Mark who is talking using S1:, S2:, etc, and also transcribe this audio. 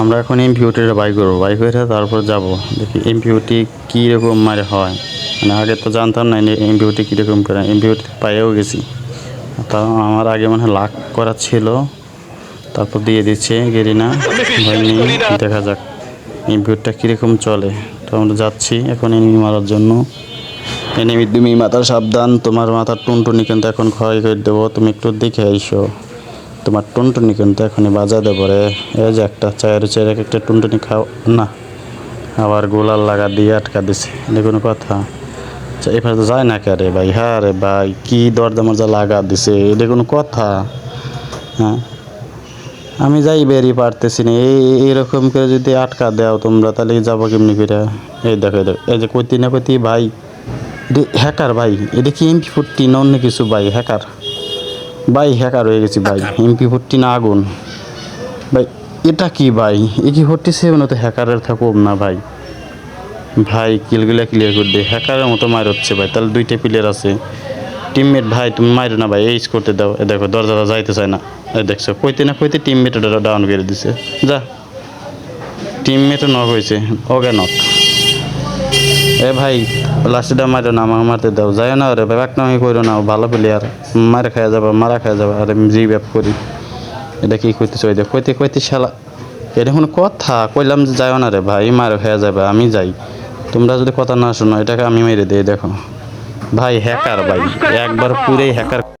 S1: আমরা এখন এমপিউটির বাই করব। বাই করে তারপর যাব। দেখি এমপিউটি কীরকম মারে হয়। মানে আগে তো জানতাম না এমপিউটি কীরকম করে। এমপিউটি পাইয়েও গেছি। তাও আমার আগে মনে হয় লাখ করা ছিল। তারপর দিয়ে দিচ্ছে গেরিনা ভয় নেই দেখা যাক এমপিউটিটা কীরকম চলে। তো আমরা যাচ্ছি এখন এনিমি মারার জন্য। এনিমি তুমি মাথার সাবধান। তোমার মাথার টুনটুনি কিন্তু এখন ক্ষয় করে দেবো। তুমি একটু দেখে আইসো। তোমার টুনটুনি কিন্তু এখনই বাজা দেবো রে এই যে একটা চায়ের চেয়ে একটা টুনটুনি খাও। না, আবার গোলাল লাগা দিয়ে আটকা দিছে। এটা কোনো কথা? আচ্ছা এভাবে তো যায় না কে রে ভাই? হ্যাঁ রে ভাই, কী দরজা মরজা লাগা দিছে? এটা কোনো কথা? হ্যাঁ? আমি যাই বেরিয়ে পারতেছি না। এই, এই- এইরকম করে যদি আটকা দাও তোমরা, তাহলে যাব কেমনি করে এই দেখো এই দেখো। এই যে কইতি না কইতি ভাই হ্যাকার ভাই এটা কি এমপি ফোরটি না অন্য কিছু ভাই হ্যাকার ভাই হ্যাকার হয়ে গেছি ভাই এমপি ফোরটি না আগুন। ভাই, এটা কি ভাই? এ কি ফোরটি সেভেন তো হ্যাকারের থাকুক না ভাই। ভাই কিলগুলা ক্লিয়ার করে দে। হ্যাকারের মতো মার হচ্ছে ভাই। তাহলে দুইটা প্লেয়ার আছে। টিমমেট ভাই, তুমি মারো না ভাই। এইস করতে দাও। এ দেখো, দরজাটা যাইতে চায় না। এ দেখছ, কইতে না কইতে টিমমেট ডাউন করে দিছে। যা। টিমমেটও নক হয়েছে। ওকে নক এ ভাই লাস্টটা মারো না, আমাকে মারতে দাও। যায় না রে ব্যাক না করো না ভালো প্লেয়ার মারে খাওয়া যাবে, মারা খাওয়া যাবে, আর আমি জি ব্যাপ করি। এটা কি ওই দেখ কইতে কইতে শালা, এটা কোনো কথা? কইলাম যে যাও না রে ভাই মারে খাওয়া যাবে, আমি যাই। তোমরা যদি কথা না শোনো, এটাকে আমি মেরে দিই, দেখো। ভাই হ্যাকার ভাই, একবার পুরেই হ্যাকার